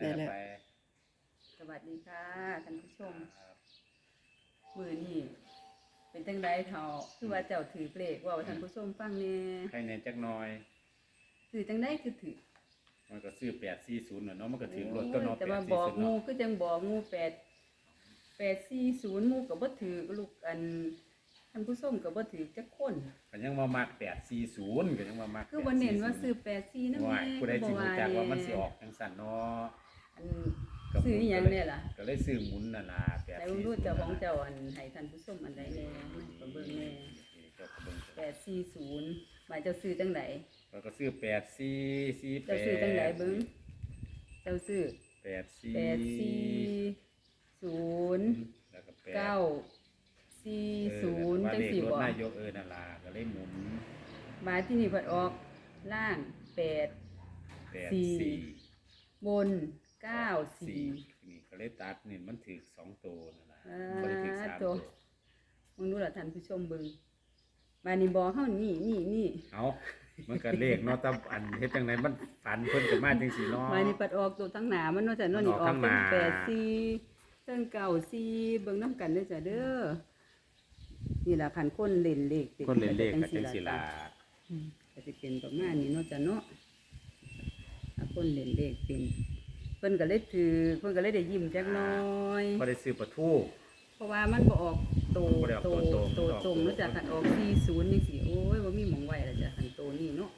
ได้แล้ว ไปสวัสดีค่ะท่านผู้ชม ครับมือนี่เป็นจังไดเท่าคือว่าเจ้าถือเปลกเว่าให้ท่านผู้ชมฟังแหน่ใครในจักหน้อย ถือจังไดคือถือมันก็ซื้อ840น่ะเนาะมันก็ถึงรถต้นเนาะแต่ว่าบอก840งูเนาะคือจังบอกงูแปดแปดสี่ศูนย์งูก็บ่ถือลูกอันท่านผู้ชมก็บ่ถือจักคน ก็ยังว่ามัก840ก็ยังว่ามักคือบ่เน้นว่าซื้อแปดสี่นำว่าแม่ผู้ใดสิรู้จักว่ามันสิออออกกจังซั่นเนาะ อันซื้ออีหยังเนี่ยล่ะก็เลยซื้อหมุนน่ะล่ะ840แต่บ่รู้เจ้าของเจ้าอันให้ท่านผู้ชมอันใดแน่ก็เบิ่งแน่เจ้าก็เบิ่งแปดสี่ศูนย์หมายเจ้าซื้อจังไดแล้วก็ซื้อ8448เจ้าซื้อจังไดเบิ่งเจ้าซื้อ84แปดสี่ศูนย์แล้วก็8เก้าสี่เออศูนย์ว่าจังเลขสี่รถบ่นายกเออนั่นล่ะก็เลยหมุนมาที่นี่เพิ่นออกล่างแปดสี่84บน เก้าสี่นี่ก็เลยตัดนี่มันถือสองตัวนั่นล่ะอ่าบ่ได้ถือสามตัตัววมึงรู้ล่ะท่านผู้ชมเบิ่งมานี่บ่เฮานี่นี่นี่เอามันก็เลขเนาะแต่อันเฮ็ดจังไดมันฝันเพิ่นก็มาจังซี่เนาะมานี่ปัดออกตัวทั้งหน้ามันเนาะจ้ะเนาะนี่มันออออกกทั้เป็นงหน้าแปดสี่เทิงเก้าสี่เบิ่งนํกันเด้อจ้ะเด้อนี่ล่ะคันคนเล่นเลขป็คนเล่นเลขก็จังซี่ล่ะอืมก็สิเป็นประมาณนี้เนาะจ้ะเนาะถ้าคนเล่นเลขเป็น เพิ่นก็เลยถือเพิ่นก็เลยได้ยิ้มจักหน้อยบ่ได้ซื้อปลาทู เพราะว่ามันบ่ออกโตบ่ได้ออกโตตัวตรงโตตรงเนาะจ้ะคันออก40จังซี่โอ้ยบ่มีหม่องไว้แล้วจ้ะคันโตนี่เนาะ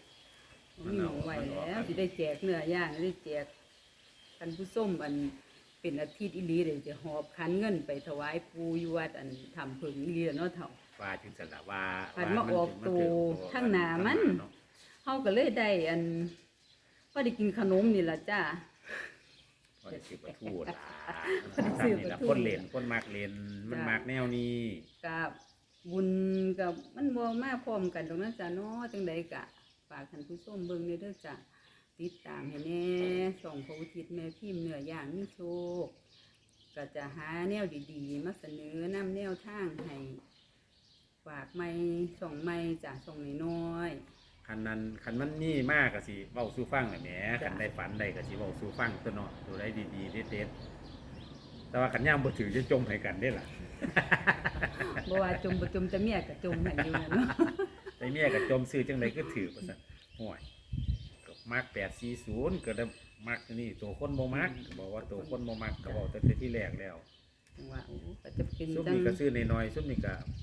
บ่มีหม่องไว้แล้วสิได้แจกเนื้อย่างได้แจกท่านผู้ชมอันเป็นอาทิตย์อีหลีเดี๋ยวจะหอบคันเงินไปถวายปู่อยู่วัดอันทำผึ่งอีหลีแล้วเนาะเฒ่าว่าจังซั่นล่ะว่าฝันว่มาออกมันตัวถึข้างหน้ามันเาะเฮาก็เลยได้อันก็ได้กินขนมนี่ล่ะจ้า บ่ได้ซื้อปลาทูล่ะบ่ได้ซื้อนี่ปล่ะลาทู คนเล่นคนมักเล่นมันจ้ะมักแนวนี้กับบุญกับมันบ่มาพร้อมกันตรงนั้นจ้ะเนาะจังใดกะฝากท่านผู้ชมเบิ่งเด้อจ้ะติดตามให้แน่ส่องพระอุทิศแม่พิมพ์เนื้อย่างมีโชคก็จะหาแนวดี ๆ มาเสนอนำแนวทางให้ฝากไม่ส่องไม่จ้ะส่องน้อยๆ คันนั้นคันมันนี่มากก็สิเว้าสู่ฟังแหละแหมจ้ะคันได้ฝันได้ก็สิเว้าสู่ฟังตัวเนาะตัวได้ดีๆเด็ดๆแต่ว่าคันย่ามบ่ถือจะจมให้กันได้ล่ะ บ่ว่าจมบ่จมจะเมียก็จมหันอยู่นั่นเนาะแต่เมียก็จมซื้อจังไดก็ถือว่าซั่นห่วยก็มัก840ก็ได้มักนี่ตัวคนบ่มักก็บอกว่าตัวคนบ่มักก็บอกตั้งแต่ที่แรกแล้วจังว่าโอ้ก็จะเป็นซุมจัง นี้ก็ซื้อน้อยๆซุมนี้ก็อัน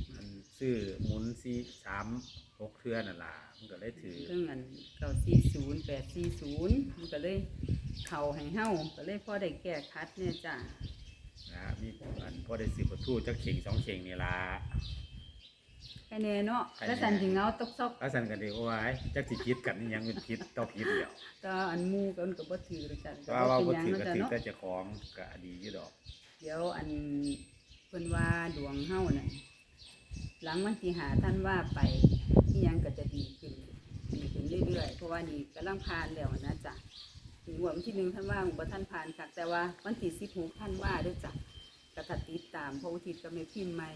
ซื้อหมุน4 3 6เทื่อนั่นล่ะมันก็เลยถือเรื่องอัน940 840มันก็เลยเข้าให้เฮาก็เลยพอได้แก้คัดเนี่ยจ้ะนะมีอันพอได้สิบประตูจักเข่งสองเข่งนี่ล่ะ แค่แน่เนาะแค่แน่แล้วสันสิเหงาตกซอกอาสันกันดีว่าไอ้จักสิคิดกันนี่ยังเป็นคิดต่อผิดเดียวก็อันหมู่ก็มันก็บ่ถือหรอกจ้ะก็ว่าบ่ว่าเป็นบ่หยังถือเนาะก็จ้ะเนาะถือแต่เจะของก็ดีอยู่ดอก เดี๋ยวอันเพิ่นว่าดวงเฮาน่ะ หลังวันที่หาท่านว่าไปอีหยังก็จะดีขึ้นดีขึ้นเรื่อยๆ เพราะว่านี่กำลังผ่านแล้วนะจ้ะถึงวันที่หนึ่งท่านว่าบ่ท่านผ่านค่ะแต่ว่าวันที่สิบหกท่านว่าเด้วยจ้ะกระถัดติดตามพระอุทิศก็ไม่พิมพ์ใหม่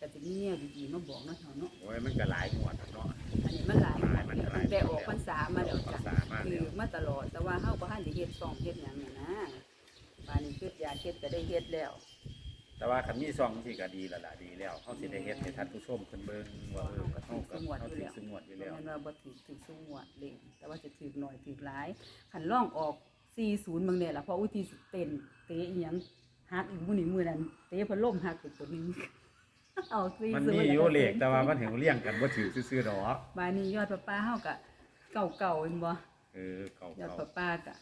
ก็จะมีแนวดีๆมาบอกเนาะเถาเนาะโอ้ยมันก็หลายงวดเนาะอันนี้มันหลายหลายมันหลายแต่ออกพรรษามาแล้วจ้ะพรรษามาคืแล้อวมาตลอดแต่ว่าเฮาบ่ทันได้เฮ็ดซ่องเฮ็ดหยังน่ะนะบานนี้คืออยากเฮ็ดก็ได้เฮ็ดแล้ว แต่ว่าคันมีซองสิก็ดีแล้วล่ะดีแล้วเฮาสิได้เฮ็ดให้ท่านผู้ชมเพิ่นเบิ่งว่าเออเฮาก็เฮาสิสงวดอยู่บ่แล้วแม่นว่าบ่ถูกถูกสูงวดเล่งแต่ว่าจะถูกหน่อยถูกหลายคันล่องออก 40บางเนี่ยล่ะเพราะอุทิศเต้นเตะอีหยังหักอีกมื้อนี้มื้อนั้นเตะพัดลมหักไปตัวหนึงเอา40มันมีอยู่เลขแต่ว่ามันเห็นเรียงกันบ่ถือซื่อๆดอกบานนี้ยอดปลาป้าเฮากะเก่าเก่าๆเห็นบ่เออเก่ายอดๆปลาป้ากะ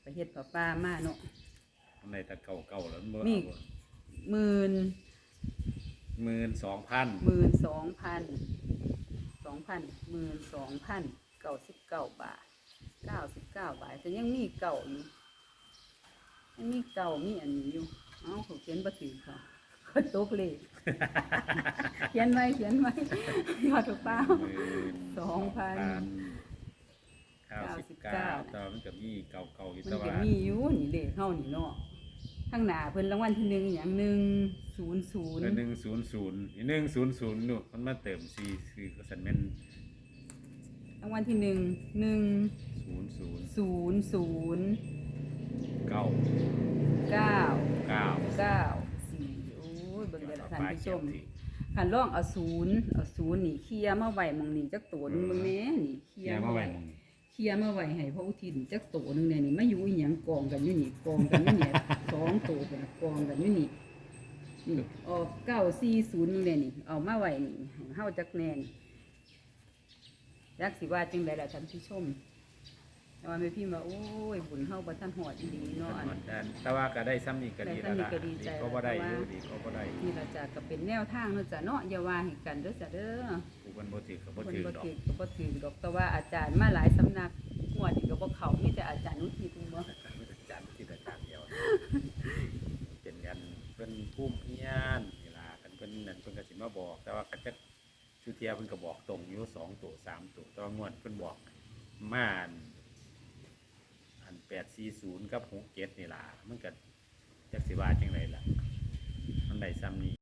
ไปเฮ็ดปลาป้ามาเนาะมันได้แต่เก่าๆแล้วมันบ่นี่ หมื่น12,000หมื่นสองพันสองพันหมื่นสองพันเก้าสิบเก้าบาทเก้าสิบเก้าบาทแต่ยังมีเก่าอยู่ยังมีเก่ามีอันนี้อยู่เอ้าเขาเขียนบ่ถือเขาเขาตกเลขเขียนไว้เขียนไว้ยอดปลาป้าสองพันเก้าสิบเก้าเก้าแต่ว่ามันก็มีเก่าๆอยู่มันแต่ก็ว่ามีอยู่นี่เลขเฮานี่เนาะ ข้างหน้าเพิ่นรางวัลที่หนึ่งอหย่างหนึ่งศูนย์ศูนย์หนึ่งศูนย์ศูนย์หนึ่งศูนย์ศูนย์นู่นมันมาเติมสี่คือก็สันแม่นรางวัลที่หนึ่งหนึ่งศูนย์ศูนย์ศูนย์ศูนย์เก้าเก้าเก้าเก้าสี่โอ้ยเบิ่งเด้อล่ะท่านผู้ชมสิคันลองเอาศูนย์เอาศูนย์นี่เคลียร์มาไว้หมองนี่จักตัวหนึงเบิ่งแหน่นี่เคลียแย่ร์มามาไว้ไว้หมองนี้เคลียร์มาไว้ให้พระอุทิศจักตัวหนึงเนี่ยนี่มาอยู่อีหยังกองกันอยู่นี่กองกันอยู่เนี่ยส องตัวเป็นกองกันอยู่นี่นี่ออกเก้าสี่ศูนย์เนี่ยนี่เอามาไว้นี่ให้เฮาจักแน่นจักสิว่าจังไดล่ะท่านผู้ชมแต่ว่าแม่พี่มาโอ้ยบุญเฮาบ่ทันหอดอีหลีเนาะอัน แต่ว่าก็ได้ซ้ำนี่ก็ดีแล้วล่ะได้ซ้ำนี่ก็ดีใจ ก็บ่ได้อเพราะยู่ว่าดีก็บ่ได้นี่ล่ะจ้ะก็เป็นแนวทางเนาะจ้ะเนาะอย่าว่าให้กันเด้อจ้ะเด้อ ผู้เพิ่นบ่ถือก็บ่คนถือบ่ดอก ถือก็บ่ถือดอกแต่ว่าอาจารย์มาหลายสำนักหัวดนี่ก็บ่เข้ามีแต่อาจารย์นุทิตบ่ จันทร์ที่อาจารย์เดียว เป็นกันเพิ่นภูมิเพียนนี่ล่ะกันเพิ่นนั่นเพิ่นก็สิมาบอก แต่ว่าก็จะ ชุเทียเพิ่นก็บอกตรงอยู่สองตัวสามตัวต่องวดเพิ่นบอกม่านอันแปดสี่ศูนย์กับหกเจ็ดนี่ล่ะมันก็จักสิว่าจังไรล่ะมันได้ซ้ำนี่